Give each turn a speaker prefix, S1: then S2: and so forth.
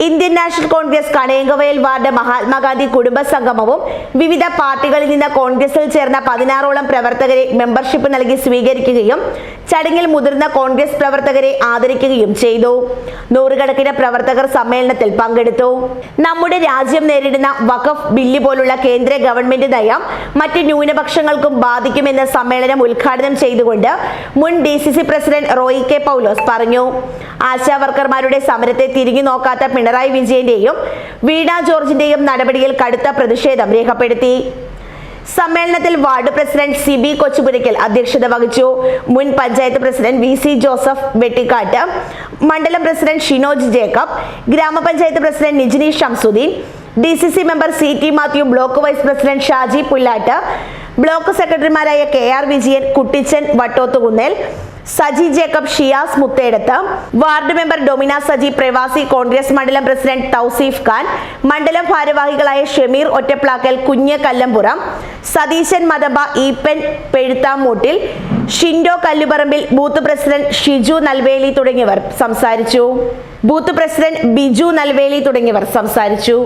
S1: Indian national Congress Kanayankavayal ward Mahatma Gandhi കുടുംബ സംഗമവും വിവിധ പാർട്ടികളിൽ നിന്ന് കോൺഗ്രസിൽ ചേർന്ന പതിനാറോളം പ്രവർത്തകരെ മെമ്പർഷിപ്പ് നൽകി സ്വീകരിക്കുകയും ചടങ്ങിൽ മുതിർന്ന കോൺഗ്രസ് പ്രവർത്തകരെ ആദരിക്കുകയും ചെയ്തു. നൂറുകണക്കിന് പ്രവർത്തകർ സമ്മേളനത്തിൽ പങ്കെടുത്തു. നമ്മുടെ രാജ്യം നേരിടുന്ന വഖഫ് ബില്ല് പോലുള്ള കേന്ദ്ര ഗവൺമെന്റ് നയം മറ്റ് ന്യൂനപക്ഷങ്ങൾക്കും ബാധിക്കുമെന്ന് സമ്മേളനം ഉദ്ഘാടനം ചെയ്തുകൊണ്ട് മുൻ D C C president Roy K Paulose പറഞ്ഞു. ആശാവർക്കർമാരുടെ സമരത്തെ തിരിഞ്ഞു നോക്കാത്ത പിണറായി വിജയന്റെയും വീണ ജോർജിന്റെയും നടപടിയിൽ കടുത്ത പ്രതിഷേധം രേഖപ്പെടുത്തി. സമ്മേളനത്തിൽ ward president C B Kochupurackal അധ്യക്ഷത വഹിച്ചു. മുൻ panchayat president V C Joseph Vettikkattu. മണ്ഡലം പ്രസിഡന്റ് ഷിനോജ് ജേക്കബ്. ഗ്രാമപഞ്ചായത്ത് president Nijini Shamsudheen. D C C member C T Mathew block vice president Shaji Pullattu. Block സെക്രട്ടറിമാരായ K R Vijayan Kuttichan Vattothukunnel. Saji Jacob Shiyas Muthedathu. Ward member Domina Saji പ്രവാസി Congress മണ്ഡലം president Tauseef Khan. മണ്ഡലം ഭാരവാഹികളായ ഷമീർ ഒറ്റപ്ലാക്കൽ കുഞ്ഞ് കല്ലമ്പുറം. സതീശൻ മതബ Eappen Pezhuthamoottil. Shindo Kalluparambil booth president Shiju Nalveli തുടങ്ങിയവർ സംസാരിച്ചു. Booth president Biju നൽവേലി തുടങ്ങിയവർ സംസാരിച്ചു.